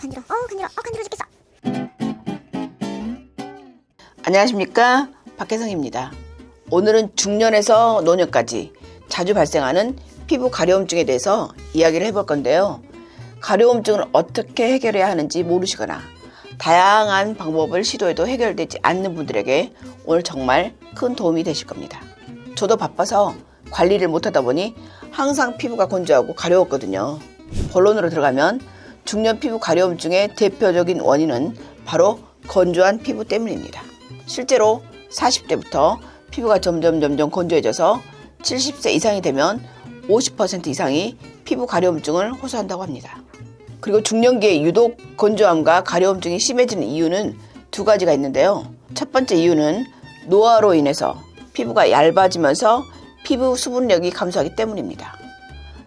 간지러. 어 간지러. 어 간지러 죽겠어. 안녕하십니까 박혜성입니다. 오늘은 중년에서 노년까지 자주 발생하는 피부 가려움증에 대해서 이야기를 해볼 건데요. 가려움증을 어떻게 해결해야 하는지 모르시거나 다양한 방법을 시도해도 해결되지 않는 분들에게 오늘 정말 큰 도움이 되실 겁니다. 저도 바빠서 관리를 못하다 보니 항상 피부가 건조하고 가려웠거든요. 본론으로 들어가면 중년 피부 가려움증의 대표적인 원인은 바로 건조한 피부 때문입니다. 실제로 40대부터 피부가 점점 점점 건조해져서 70세 이상이 되면 50% 이상이 피부 가려움증을 호소한다고 합니다. 그리고 중년기에 유독 건조함과 가려움증이 심해지는 이유는 두 가지가 있는데요. 첫 번째 이유는 노화로 인해서 피부가 얇아지면서 피부 수분력이 감소하기 때문입니다.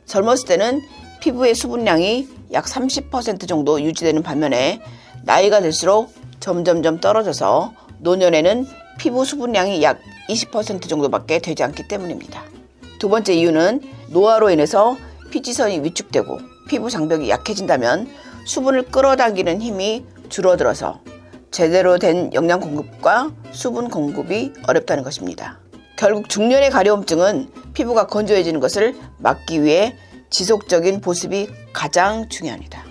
젊었을 때는 피부의 수분량이 약 30% 정도 유지되는 반면에 나이가 들수록 점점점 떨어져서 노년에는 피부 수분량이 약 20% 정도밖에 되지 않기 때문입니다. 두 번째 이유는 노화로 인해서 피지선이 위축되고 피부 장벽이 약해진다면 수분을 끌어당기는 힘이 줄어들어서 제대로 된 영양 공급과 수분 공급이 어렵다는 것입니다. 결국 중년의 가려움증은 피부가 건조해지는 것을 막기 위해 지속적인 보습이 가장 중요합니다.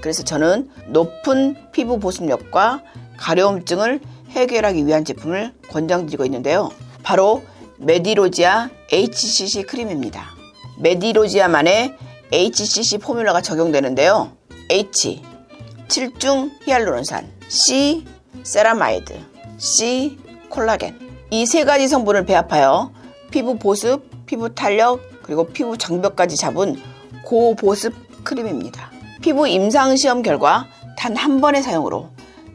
그래서 저는 높은 피부 보습력과 가려움증을 해결하기 위한 제품을 권장드리고 있는데요. 바로 메디로지아 HCC 크림입니다. 메디로지아만의 HCC 포뮬러가 적용되는데요. H 7중 히알루론산, C 세라마이드, C 콜라겐 이 세 가지 성분을 배합하여 피부 보습, 피부 탄력 그리고 피부 장벽까지 잡은 고보습 크림입니다. 피부 임상 시험 결과 단 한 번의 사용으로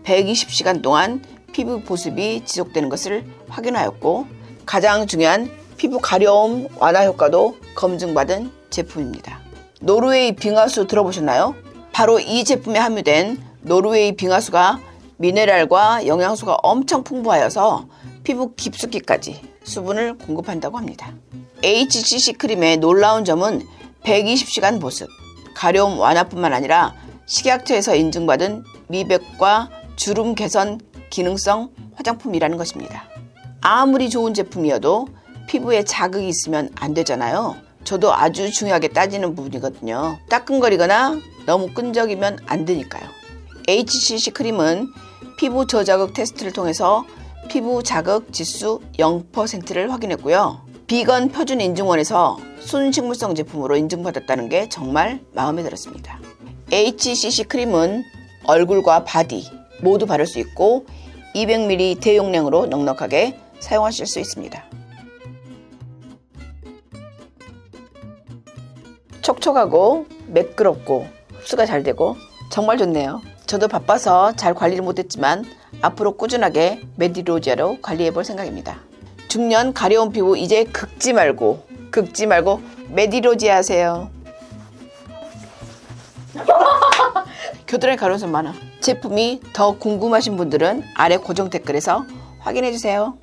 120시간 동안 피부 보습이 지속되는 것을 확인하였고 가장 중요한 피부 가려움 완화 효과도 검증받은 제품입니다. 노르웨이 빙하수 들어보셨나요? 바로 이 제품에 함유된 노르웨이 빙하수가 미네랄과 영양소가 엄청 풍부하여서 피부 깊숙이까지 수분을 공급한다고 합니다. HCC 크림의 놀라운 점은 120시간 보습, 가려움 완화뿐만 아니라 식약처에서 인증받은 미백과 주름 개선 기능성 화장품이라는 것입니다. 아무리 좋은 제품이어도 피부에 자극이 있으면 안 되잖아요. 저도 아주 중요하게 따지는 부분이거든요. 따끔거리거나 너무 끈적이면 안 되니까요. HCC 크림은 피부 저자극 테스트를 통해서 피부 자극 지수 0%를 확인했고요. 비건 표준 인증원에서 순식물성 제품으로 인증받았다는 게 정말 마음에 들었습니다. HCC 크림은 얼굴과 바디 모두 바를 수 있고 200ml 대용량으로 넉넉하게 사용하실 수 있습니다. 촉촉하고 매끄럽고 흡수가 잘 되고 정말 좋네요. 저도 바빠서 잘 관리를 못했지만 앞으로 꾸준하게 메디로지아로 관리해 볼 생각입니다. 중년 가려운 피부 이제 긁지 말고 긁지 말고 메디로지아 하세요. 겨드랑이 가려운 많아. 제품이 더 궁금하신 분들은 아래 고정 댓글에서 확인해 주세요.